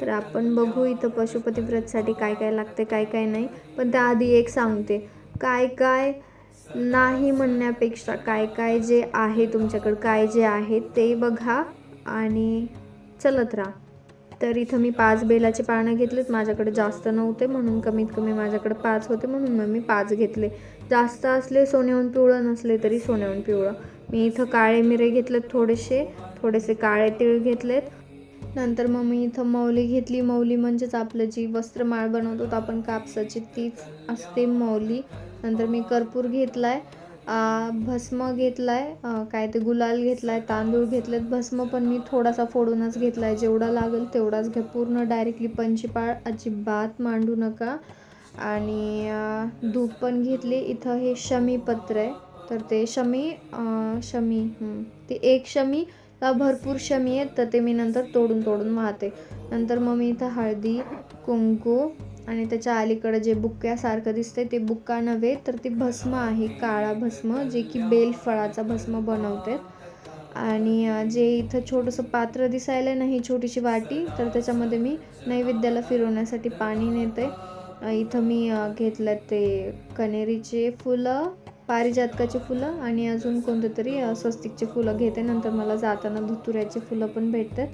तर आपण बघू इथं पशुपती व्रतसाठी काय काय लागते काय काय नाही. पण त्याआधी एक सांगते. काय काय नाही म्हणण्यापेक्षा काय काय जे आहे तुमच्याकडं काय जे आहे ते बघा आणि चलत राहा. तर इथं मी पाच बेलाचे पानं घेतलेत. माझ्याकडे जास्त नव्हते म्हणून कमीत कमी माझ्याकडे पाच होते म्हणून मग मी पाच घेतले. जास्त असले सोन्याहून पिवळं नसले तरी सोन्याहून पिवळं. मी इथं काळे मिरे घेतलेत थोडेसे थोडेसे काळे तीळ घेतलेत. नंतर मग मी इथं मौली घेतली. मौली म्हणजेच आपलं जी वस्त्रमाळ बनवतो आपण कापसाची तीच असते मौली. नंतर मी कर्पूर घेतला आहे भस्म घेतला आहे काय ते गुलाल घेतला आहे तांदूळ घेतलेत. भस्म पण मी थोडासा फोडूनच घेतला आहे जेवढा लागेल तेवढाच घ्या पूर्ण डायरेक्टली पंचीपाळ अजिबात मांडू नका. आणि धूप पण घेतली. इथं हे शमीपत्र आहे. तर ते शमी शमी ते एक शमी ला भरपूर शमी आहेत तर ते मी नंतर तोडून तोडून वाहते. नंतर मग मी इथं हळदी कुंकू आणि त्याच्या अलीकडं जे बुक्क्यासारखं दिसते ते बुक्का नव्हे तर ती भस्म आहे काळा भस्म जे की बेलफळाचा भस्म बनवते आणि जे इथं छोटंसं पात्र दिसायला ना ही छोटीशी वाटी तर त्याच्यामध्ये मी नैवेद्याला फिरवण्यासाठी पाणी नेते. इथं मी घेतलं ते कनेरीचे फुलं पारिजातकाची फुलं आणि अजून कोणतं तरी स्वस्तिकचे फुलं घेते. नंतर मला जाताना धुतुऱ्याचे फुलं पण भेटतात.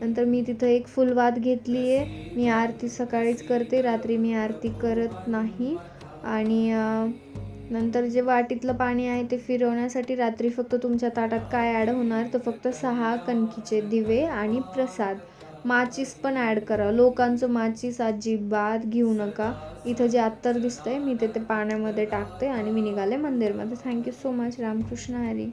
नंतर मी तिथं एक फुलवात घेतली आहे मी आरती सकाळीच करते रात्री मी आरती करत नाही. आणि नंतर जे वाटीतलं पाणी आहे ते फिरवण्यासाठी रात्री फक्त तुमच्या ताटात काय ॲड होणार तर फक्त सहा कणकीचे दिवे आणि प्रसाद. माचीस पण ॲड करा. लोकांचं माचीस अजिबात घेऊ नका. इथं जे अत्तर दिसतंय मी ते ते पाण्यामध्ये टाकते आणि मी निघाले मंदिरमध्ये. Thank you so much Ramakrishna Hari.